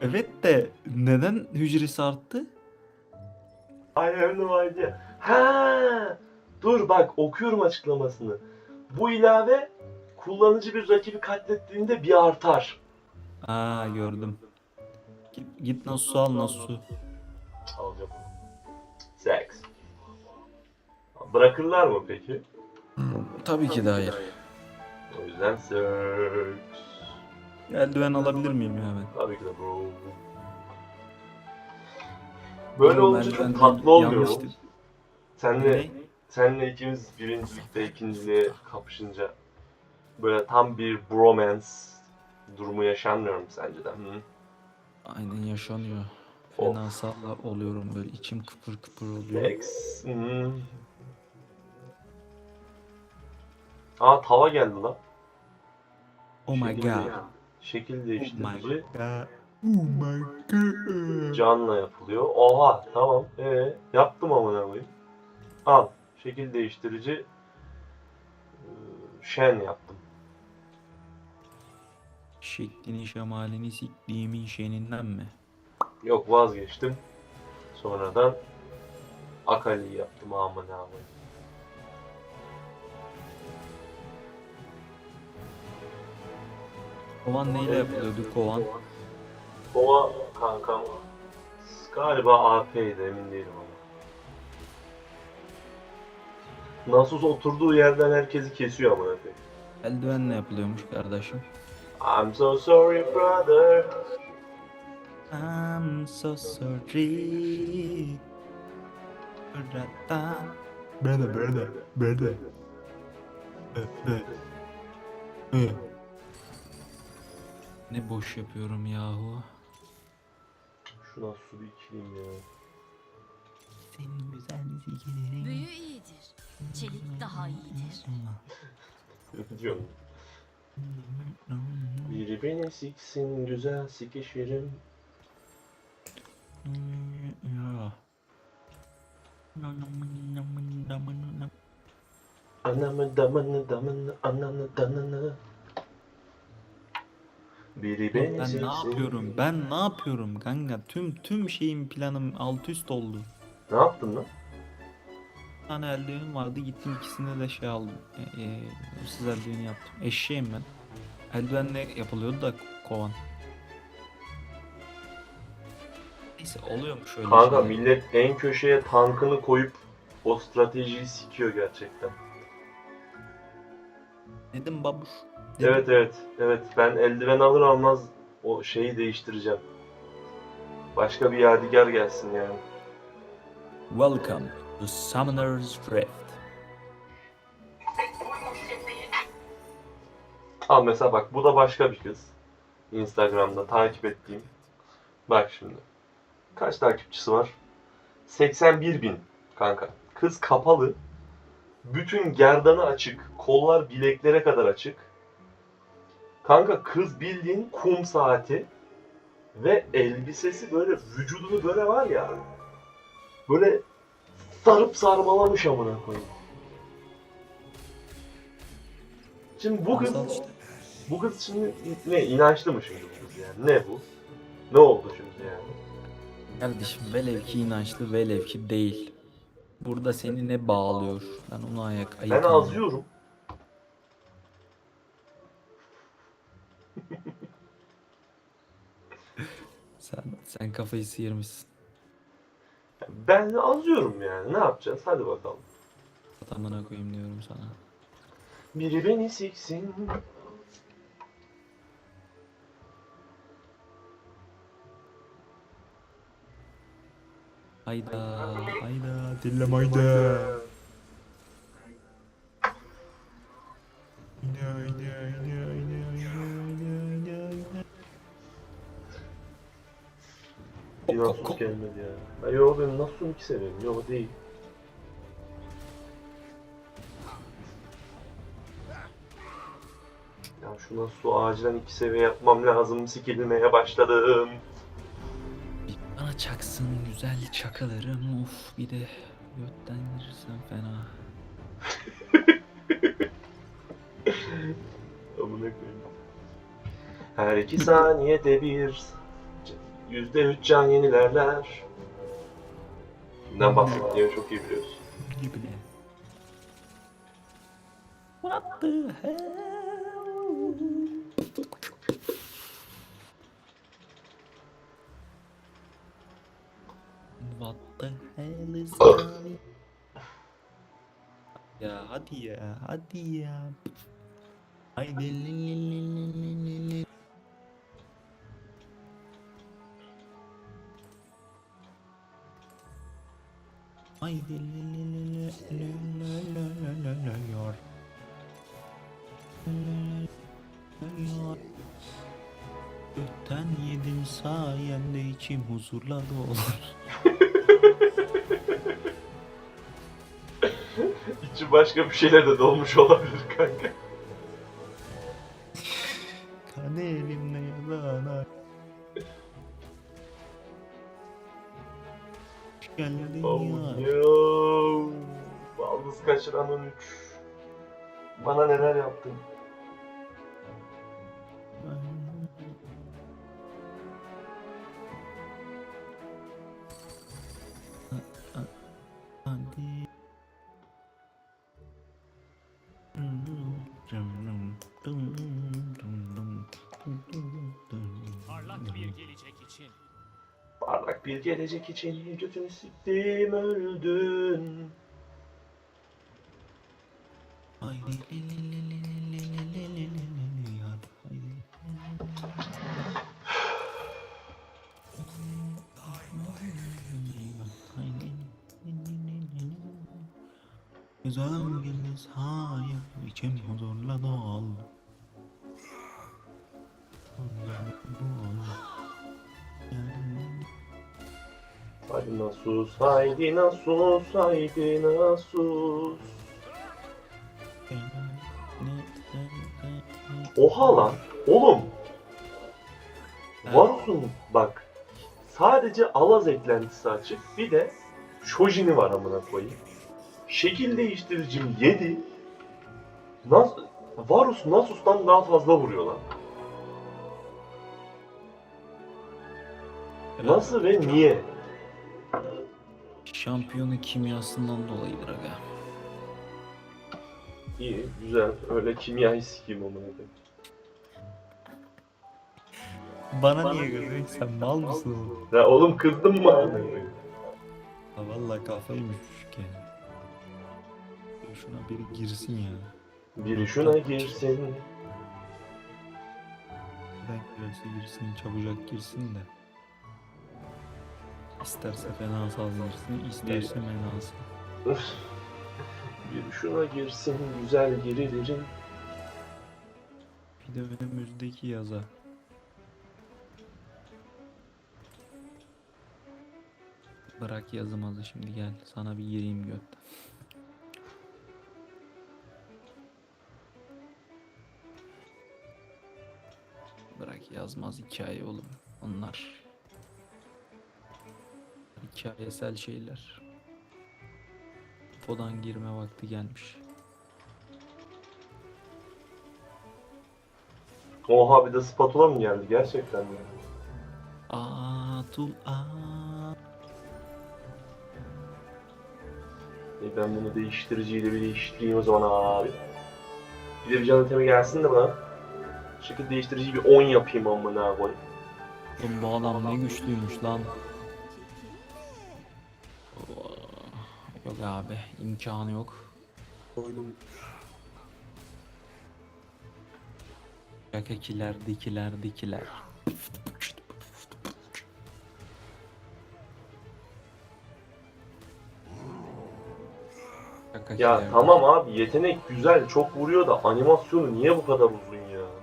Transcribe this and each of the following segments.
Evet de neden hücresi arttı? I have no idea. Ha, dur bak okuyorum açıklamasını. Bu ilave kullanıcı bir rakibi katlettiğinde bir artar. Aa gördüm. Git, git Nasu al Nasu. Alacağım. Seks. Bırakırlar mı peki? Tabii ki de hayır. O yüzden seks. Eldiven alabilir miyim ya ben? Tabii ki de bro. Böyle Oğlum, olunca çok tatlı yanlıştı. Senle, Ne? senle ikimiz birincilikte ikinciliğe kapışınca böyle tam bir bromance durumu yaşanmıyor mu sence de? Hı? Aynen yaşanıyor. Of. Fena salla oluyorum böyle içim kıpır kıpır oluyor. Seks. Hı. Aa tava geldi lan. Oh my Şekil god. değiş- Şekil Oh my değiştirici. Oh my god. canla yapılıyor. Oha tamam. Ee, yaptım amına koyayım. Al. Şekil değiştirici eee, şen yaptım. Şeklini şemalini siktiğimin şeninden mi? Yok vazgeçtim. Sonradan Akali'yi yaptım amına koyayım. Kovan neyle yapılıyordu kovan? Kova kankam galiba AP'ydi emin değilim ama. Nasus oturduğu yerden herkesi kesiyor amına koyayım. Eldivenle yapılıyormuş kardeşim. I'm so sorry brother. I'm so sorry. Brother. Brother, brother, brother. Ne boş yapıyorum yahu. Şu Nasus'u bir ikileyim ya. Senin güzel zikirlerin. Büyü iyidir. Çelik daha iyidir. Ne diyorsun? Biri beni siksin güzel sikişirim. Ya. Anamı damını damını ananı danını. Biri Ben ne yapıyorum? Ben ne yapıyorum kanka? Tüm tüm şeyim planım alt üst oldu. Ne yaptın lan? Bir tane eldivenim vardı gittim ikisine de şey aldım. E, e, hırsız eldiveni yaptım. Eşeğim ben. Eldivenle yapılıyordu da kovan. Neyse oluyormuş öyle Kanka şeyler. millet en köşeye tankını koyup o stratejiyi sikiyor gerçekten. Dedim babuş. Evet evet evet ben eldiven alır almaz o şeyi değiştireceğim. Başka bir yadigar gelsin yani. Welcome to Summoner's Rift. Al mesela bak bu da başka bir kız. Instagram'da takip ettiğim. Bak şimdi. Kaç takipçisi var? 81 bin kanka. Kız kapalı. Bütün gerdanı açık. Kollar bileklere kadar açık. Kanka kız bildiğin kum saati. Ve elbisesi böyle vücudunu böyle var ya. Böyle sarıp sarmalamış amına koyayım. Şimdi bu kız işte. bu kız şimdi ne inançlı mı şimdi bu kız yani? Ne bu? Ne oldu şimdi yani? Kardeşim velev ki inançlı velev ki değil. Burada seni ne bağlıyor? Ben onu ayak Ben ayık azıyorum. Sen, sen kafayı sıyırmışsın. Ben de azıyorum yani. Ne yapacağız? Hadi bakalım. Tamına koyayım diyorum sana. Biri beni siksin. Hayda, hayda, dillem hayda. Hayda, gelmedi ya. Ay yo ben nasıl iki severim? Yok değil. Ya şu nasıl acilen iki seviye yapmam lazım. Sikilmeye başladım. Bir Bana çaksın güzel çakalarım of bir de götten girirsen fena. Amına koyayım. Her iki saniyede bir %3 can yenilerler. Kimden bahsettiğimi çok iyi biliyorsun. Gibi? What the hell? What the hell is going Ya hadi ya, hadi ya. Haydi li yor. Gökten yedim sayende içim huzurla dolur. İçi başka bir şeyler de dolmuş olabilir kanka. Geldin Oh ya. yo. Baldız kaçıranın 3. Bana neler yaptın? Gelecek için götünü siktim öldün. Haydi. Güzel gündüz hayır içim huzurla dol. Haydi nasus, haydi nasus, haydi nasus. Oha lan, oğlum. Varus'un bak sadece Alaz eklentisi açık bir de Shojin'i var amına koyayım. Şekil değiştiricim 7. Nas Varus Nasus'tan daha fazla vuruyor lan. Nasıl ve niye? Şampiyonu kimyasından dolayıdır aga. İyi, güzel. Öyle kimyayı sikeyim amına koyayım. Bana niye gözün sen mal mısın oğlum? Ya oğlum kızdın mı? Ha valla kafaymış ki. Şuna biri girsin ya. Biri şuna girsin. Ben girerse girsin, çabucak girsin de. İsterse fena sal girsin, isterse menasal. Üf. Biri şuna girsin, güzel girilerin. Bir de önümüzdeki yaza. Bırak yazımazı şimdi gel. Sana bir gireyim götten. Bırak yazmaz hikaye oğlum. Onlar hikayesel şeyler. Fodan girme vakti gelmiş. Oha bir de spatula mı geldi gerçekten mi? Atul aa. E ben bunu değiştiriciyle bir değiştireyim o zaman abi. Bir de bir can itemi gelsin de bana. Şekil değiştiriciyi bir 10 yapayım amına koy. Oğlum bu adam ne güçlüymüş lan. Yok abi imkanı yok. Koydum. Yakakiler dikiler dikiler. Ya tamam abi yetenek güzel çok vuruyor da animasyonu niye bu kadar uzun ya?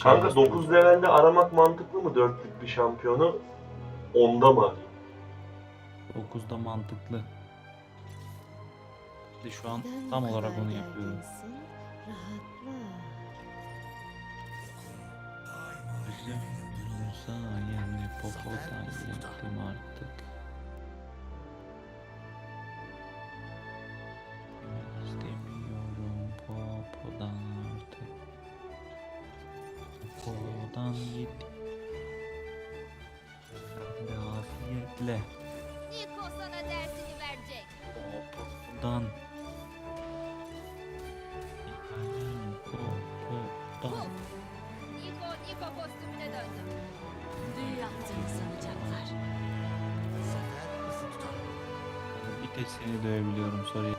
İçimiz Kanka 9 levelde aramak mantıklı mı dörtlük bir şampiyonu? Onda mı arayayım? 9'da mantıklı. De şu an tam olarak onu yapıyorum. Yüzümüz sayende popodan yettim artık. Afiyetle. Niko sana dersini verecek. Popodan. Popodan. Niko, Niko kostümüne döndüm. Büyü yaptığını sanacaklar. Bir tek seni dövebiliyorum sorry.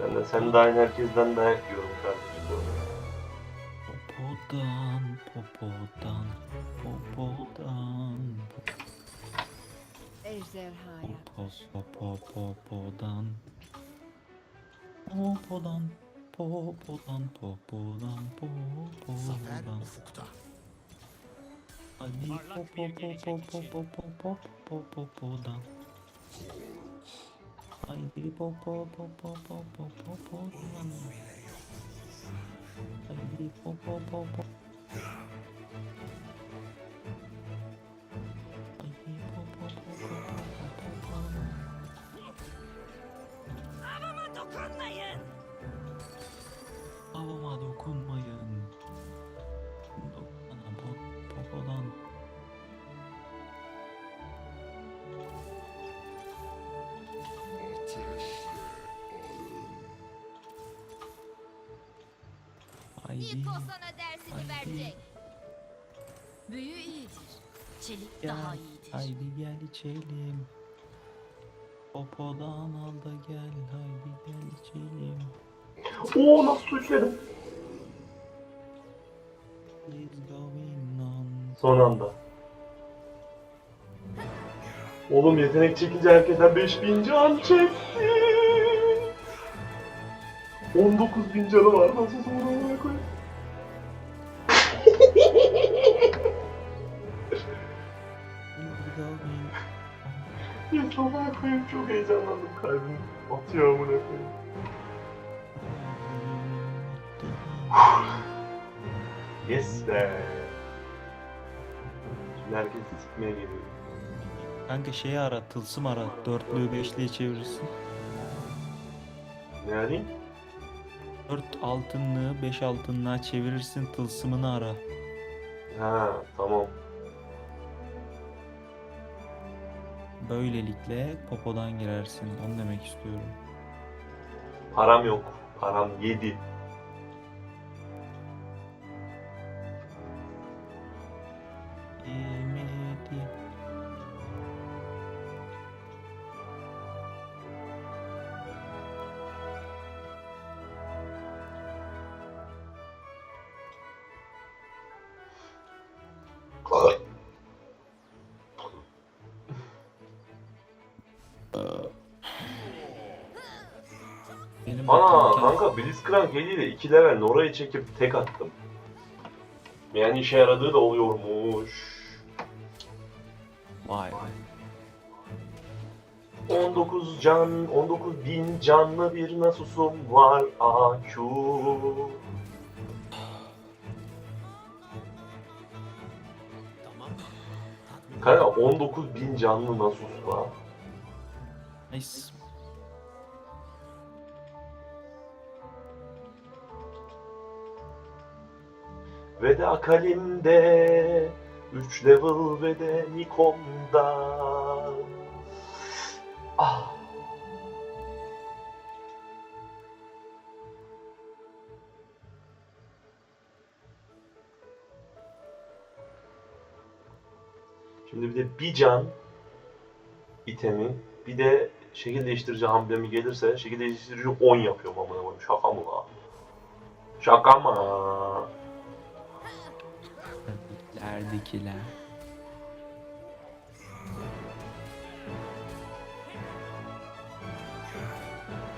Ben de sen de aynı herkesten dayak yiyorum kardeşim. Popodan, popodan, popodan, Ejderhaya. popo, popo, popodan. Popodan, popodan, popodan, popodan. Hadi popo, popo, popo, popo, popo, popodan. Haydi popo, popo, popo, popodan. Haydi popo, popo. Haydi Niko sana dersini verecek. Büyü iyidir. Çelik Gel, daha iyidir. haydi gel içelim. Popodan al da gel, haydi gel içelim. Oo nasıl su içmedim? Please going on. Son anda. Oğlum yetenek çekince herkesten 5000 can çekti. 19 bin canı var nasıl sonra ona koyayım. Ya çok koyayım çok heyecanlandım kalbim. Atıyor amına koyayım. Yes be. Şimdi herkes sikmeye geliyor. Kanka şeyi ara, tılsım ara. Dörtlüğü beşliğe çevirirsin. Ne arayayım? Dört altınlığı beş altınlığa çevirirsin, tılsımını ara. Ha tamam. Böylelikle popodan girersin. Onu demek istiyorum. Param yok. Param 7. Benim Ana aklım- kanka Blitzcrank eliyle 2 level Nora'yı çekip tek attım. Yani işe yaradığı da oluyormuş. Vay vay. 19 can, 19 bin canlı bir Nasus'um var AQ. Kanka 19 bin canlı Nasus var. Nice. Ve de Akalim'de 3 level ve de Nikon'da. Ah. Şimdi bir de bir can itemi bir de şekil değiştirici hamlemi gelirse şekil değiştirici 10 yapıyorum amına koyayım. Şaka mı la? Şaka mı? Lerdekiler.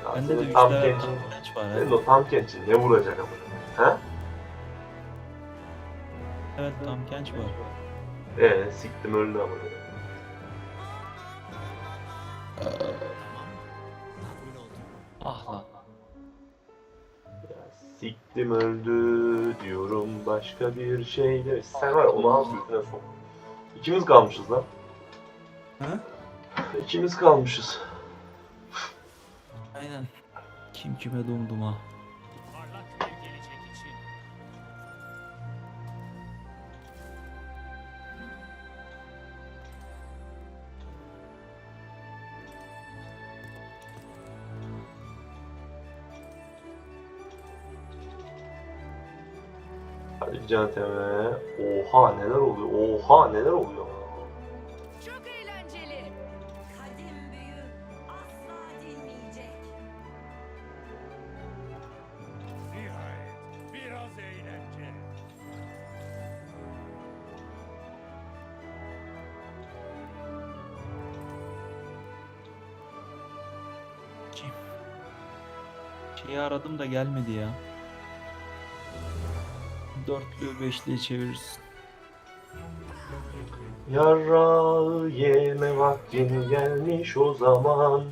Ya Bende de senin 3 tam tamamlaç var senin ha. o tam kençin ne vuracak amına? Ha? Evet tam genç var. Ee siktim öldü amına. Siktim öldü diyorum başka bir şey de. Sen var ya, onu al götüne sok. İkimiz kalmışız lan. Ha? İkimiz kalmışız. Aynen. Kim kime dumduma. Hadi bir can teme. Oha neler oluyor? Oha neler oluyor? Çok eğlenceli. Kadim büyü asla dinmeyecek. Nihayet biraz eğlence. Kim? Şeyi aradım da gelmedi ya. Dörtlü beşliye çeviririz. Yarrağı yeme vaktin gelmiş o zaman.